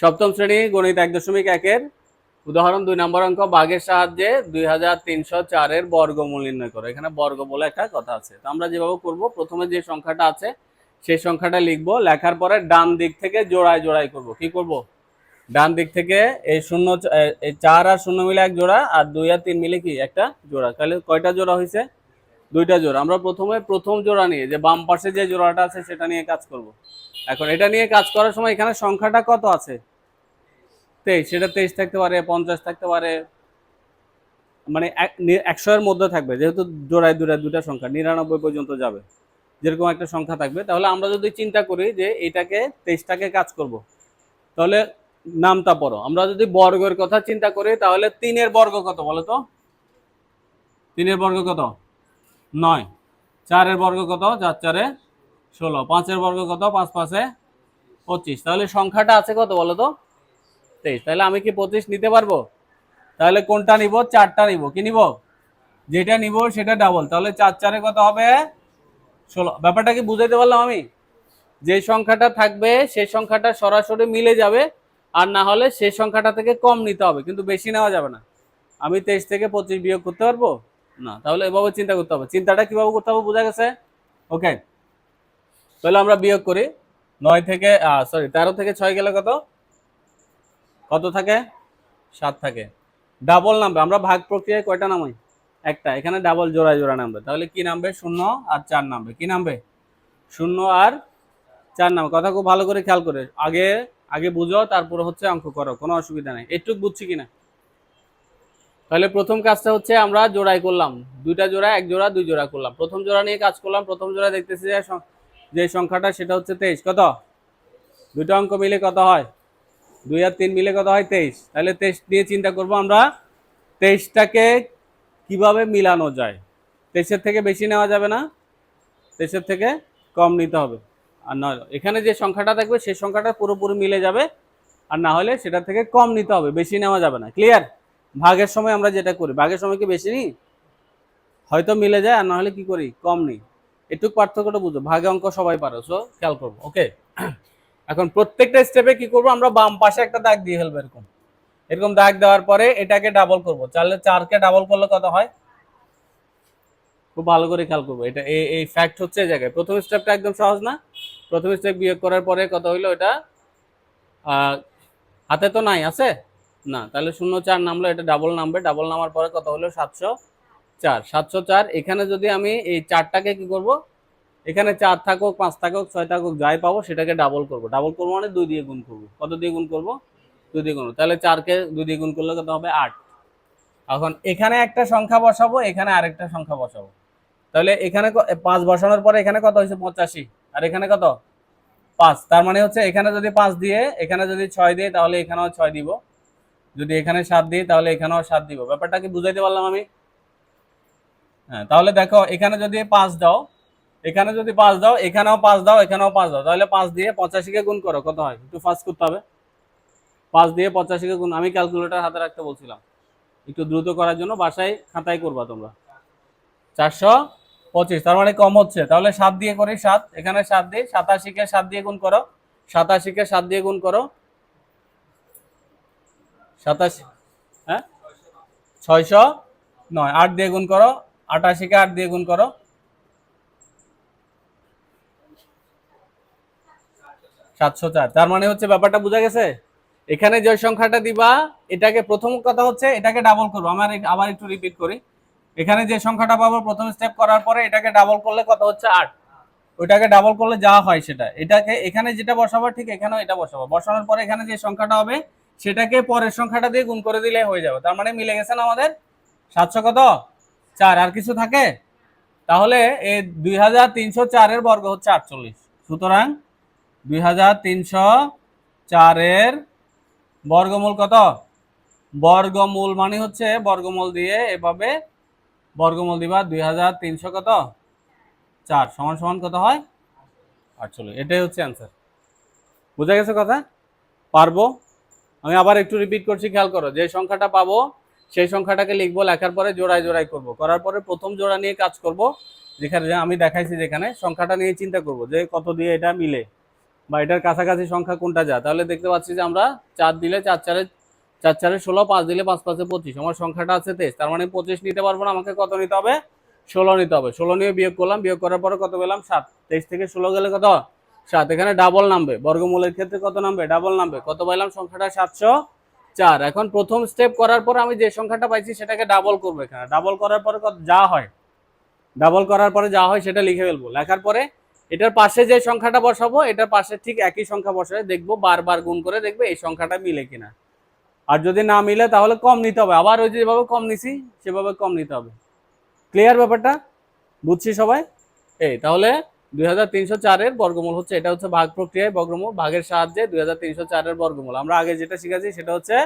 সপ্তম শ্রেণি গণিত এক দশমিক একের উদাহরণ দুই নম্বর অঙ্ক, বাঘের সাহায্যে দুই হাজার তিনশো চারের বর্গমূল নির্ণয় করো। এখানে বর্গ বলে একটা কথা আছে। তো আমরা যেভাবে করব, প্রথমে যে সংখ্যাটা আছে, সেই সংখ্যাটা লিখব। লেখার পরে ডান দিক থেকে জোড়ায় জোড়ায় করব। কি করব? ডান দিক থেকে এই শূন্য এই চার আর শূন্য মিলে এক জোড়া, আর দুই আর তিন মিলে কি? একটা জোড়া। তাহলে কয়টা জোড়া হয়েছে? দুইটা জোড়া। আমরা প্রথমে প্রথম জোড়া নিয়ে, যে বাম পাশে যে জোড়াটা আছে সেটা নিয়ে কাজ করব। এখন এটা নিয়ে কাজ করার সময় এখানে সংখ্যাটা কত আছে? তেইশ, সেটা তেইশ থাকতে পারে, পঞ্চাশ থাকতে পারে। মানে এক- একশো এর মধ্যে থাকবে, যেহেতু জোড়ায় জোড়ায় দুটা সংখ্যা, নিরানব্বই পর্যন্ত যাবে। যেরকম একটা সংখ্যা থাকবে, তাহলে আমরা যদি চিন্তা করি যে এটাকে, তেইশটাকে কাজ করব। তাহলে নামটা পড়ো। আমরা যদি বর্গের কথা চিন্তা করি, তাহলে তিনের বর্গ কত বলো তো? তিনের বর্গ কত? নয়। চারের বর্গ কত? চার চারে ষোলো। পাঁচের বর্গ কত? পাঁচ পাঁচে পঁচিশ। তাহলে সংখ্যাটা আছে কত বলো তো? তেইশ। তাহলে আমি কি পঁচিশ নিতে পারব? তাহলে কোনটা নিব? চারটা নিব। কি নিব? যেটা নিব সেটা ডাবল তাহলে চার চারে কত হবে? ষোলো। ব্যাপারটা কি বুঝাইতে পারলাম আমি? যে সংখ্যাটা থাকবে সেই সংখ্যাটা সরাসরি মিলে যাবে, আর না হলে সেই সংখ্যাটা থেকে কম নিতে হবে। কিন্তু বেশি নেওয়া যাবে না। আমি তেইশ থেকে পঁচিশ বিয়োগ করতে পারব? না, তাহলে এভাবে চিন্তা করতে হবে। চিন্তাটা কীভাবে করতে হবে বোঝা গেছে? ওকে তাহলে আমরা বিয়োগ করি। নয় থেকে সরি তেরো থেকে ছয় গেলে কত? কত থাকে? সাত থাকে। ডাবল নামবে আমরা ভাগ প্রক্রিয়ায় কয়টা নামাই? একটা, এখানে ডাবল জোড়ায় জোড়া নামবে। তাহলে কি নামবে? শূন্য আর চার নামবে। কি নামবে? শূন্য আর চার নামবে। কথা খুব ভালো করে খেয়াল করে। আগে আগে বুঝো, তারপরে হচ্ছে অঙ্ক করো, কোনো অসুবিধা নেই। একটু বুঝছি কিনা? তাহলে প্রথম কাজটা হচ্ছে আমরা জোড়াই করলাম। দুইটা জোড়া, এক জোড়া, দুই জোড়া করলাম। প্রথম জোড়া নিয়ে কাজ করলাম। প্রথম জোড়া দেখতেছি যে যে সংখ্যাটা সেটা হচ্ছে তেইশ। কত? দুটো অঙ্ক মিলে কত হয়? দুই আর তিন মিলে কত হয়? তেইশ। তাহলে তেইশ নিয়ে চিন্তা করব আমরা। তেইশটাকে কীভাবে মিলানো যায়? তেইশের থেকে বেশি নেওয়া যাবে না। তেইশের থেকে কম নিতে হবে। আর না এখানে যে সংখ্যাটা থাকবে সেই সংখ্যাটা পুরোপুরি মিলে যাবে। আর না হলে সেটা থেকে কম নিতে হবে। বেশি নেওয়া যাবে না। ক্লিয়ার? ভাগের সময় আমরা যেটা করি, ভাগের সময় কি বেশি নিই? হয়তো মিলে যায়, আর না হলে কি করি? কম নিই। একটু পার্থক্যটা বুঝো। ভাগে অঙ্ক সবাই পারো, সো খেয়াল করব, ওকে? এখন প্রত্যেকটা স্টেপে কি করব? আমরা বাম পাশে একটা দাগ দিয়ে ফেলব এরকম। এরকম দাগ দেওয়ার পরে এটাকে ডাবল করব। তাহলে চারকে ডাবল করলে কত হয়? খুব ভালো করে খেয়াল করব। এটা এই ফ্যাক্ট হচ্ছে এই জায়গায়। প্রথম স্টেপটা একদম সহজ না? প্রথম স্টেপ বিয়োগ করার পরে কত হইল এটা? হাতে তো নাই, আছে? না, তাহলে শূন্য চার নামলো এটা ডাবল নামবে ডাবল নামার পরে কত হলো? সাতশো চার। সাতশো চার, এখানে যদি আমি এই চারটাকে কি করব? এখানে চার থাকুক, পাঁচ থাকুক, ছয় থাকুক, যাই পাবো, সেটাকে ডাবল করব। ডাবল করব মানে দুই দিয়ে গুণ করব। কত দিয়ে গুণ করব? দুই দিয়ে গুণ। তাহলে চারকে দুই দিয়ে গুণ করলে কত হবে? আট। এখন এখানে একটা সংখ্যা বসাবো, এখানে আরেকটা সংখ্যা বসাবো। তাহলে এখানে পাঁচ বসানোর পরে এখানে কত হয়েছে? পঁচাশি। আর এখানে কত? পাঁচ। তার মানে হচ্ছে এখানে যদি পাঁচ দিয়ে, এখানে যদি ছয় দিই তাহলে এখানেও ছয় দিব। যদি এখানে সাত দিই, তাহলে এখানেও সাত দিব। ব্যাপারটা কি বুঝাইতে পারলাম আমি? হ্যাঁ তাহলে দেখো, এখানে যদি পাঁচ দাও, এখানে যদি পাঁচ দাও, এখানেও পাঁচ দাও, এখানেও পাঁচ দাও। তাহলে পাঁচ দিয়ে পঁচাশিকে গুণ করো, কত হয়? একটু ফাস্ট করতে হবে। পাঁচ দিয়ে পঁচাশিকে গুণ, আমি ক্যালকুলেটর হাতে রাখতে বলছিলাম। একটু দ্রুত করার জন্য বাসায় খাতায় করবা তোমরা। চারশো পঁচিশ, তার মানে কম হচ্ছে। তাহলে সাত দিয়ে করি সাত, এখানে সাত দিই, সাতাশিকে সাত দিয়ে গুণ করো। সাতাশিকে সাত দিয়ে গুণ করো সাতাশি হ্যাঁ? ছয়শো নয়, আট দিয়ে গুণ করো, আটাশিকে আট দিয়ে গুণ করো। সাতশো চার, তার মানে হচ্ছে ব্যাপারটা বোঝা গেছে? এখানে যে সংখ্যাটা দিবা, এটাকে প্রথম কথা হচ্ছে এটাকে ডাবল করব। আমার আবার একটু রিপিট করি। এখানে যে সংখ্যাটা পাবো প্রথম স্টেপ করার পরে এটাকে ডাবল করলে কত হচ্ছে? আট। ওইটাকে ডাবল করলে যা হয় সেটা। এটাকে এখানে যেটা বসাবো ঠিক এখানেও এটা বসাবো। বসানোর পরে এখানে যে সংখ্যাটা হবে সেটাকে পরের সংখ্যাটা দিয়ে গুণ করে দিলে হয়ে যাবে। তার মানে মিলে গেছে না আমাদের? সাতশো কত? চার। আর কিছু থাকে? তাহলে এই দুই হাজার তিনশো চারের বর্গ হচ্ছে আটচল্লিশ। সুতরাং দুই হাজার তিনশো চারের বর্গমূল কত? বর্গমূল মানে হচ্ছে বর্গমূল দিয়ে এভাবে বর্গমূল দিবা দুই হাজার তিনশো কত? চার। সমান সমান কত হয়? আটচল্লিশ। এটাই হচ্ছে অ্যান্সার বুঝা গেছে কথা? পারব? আমি আবার একটু রিপিট করছি, খেয়াল করো, যে সংখ্যাটা পাবো, সেই সংখ্যাটাকে লিখব, লেখার পরে জোড়ায় জোড়ায় করব। করার পরে প্রথম জোড়া নিয়ে কাজ করব, যেখানে আমি দেখাইছি যেখানে, সংখ্যাটা নিয়ে চিন্তা করব, যে কত দিয়ে এটা মিলে বা এটার কাছাকাছি সংখ্যা কোনটা যা তাহলে দেখতে পাচ্ছি যে আমরা চার দিলে চার চারে চার চারে ষোলো, পাঁচ দিলে পাঁচ পাঁচে পঁচিশ। আমার সংখ্যাটা আছে তেইশ, তার মানে পঁচিশ নিতে পারব না, আমাকে কত নিতে হবে? ষোলো নিতে হবে। ষোলো নিয়ে বিয়োগ করলাম, বিয়োগ করার পরে কত পেলাম? সাত। তেইশ থেকে ষোলো গেলে কত সাত, এখানে ডাবল নামবে। বর্গমূলের ক্ষেত্রে কত নামবে? ডাবল নামবে। কত পাইলাম? সংখ্যাটা সাতশো চার। এখন প্রথম স্টেপ করার পর আমি যে সংখ্যাটা পাইছি সেটাকে ডাবল করব এখানে। ডাবল করার পরে যা হয়। ডাবল করার পরে যা হয় সেটা লিখে ফেলব। লেখার পরে এটার পাশে যে সংখ্যাটা বসাবো, এটার পাশে ঠিক একই সংখ্যা বসাবে দেখব, বারবার গুণ করে দেখবে এই সংখ্যাটা মিলে কিনা। আর যদি না মিলে তাহলে কম নিতে হবে। আবার ওই যেভাবে কম নিছি, সেভাবে কম নিতে হবে। ক্লিয়ার ব্যাপারটা? বুঝছি সবাই? এই, তাহলে দুই চারের বর্গমূল হচ্ছে, এটা হচ্ছে ভাগ প্রক্রিয়ায় বর্গমূল, ভাগের সাহায্যে দুই চারের বর্গমূল। আমরা আগে যেটা শিখেছি সেটা হচ্ছে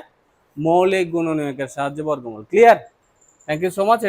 মৌলিক গুণনীয়কের সাহায্যে বর্গমূল। Clear thank you so much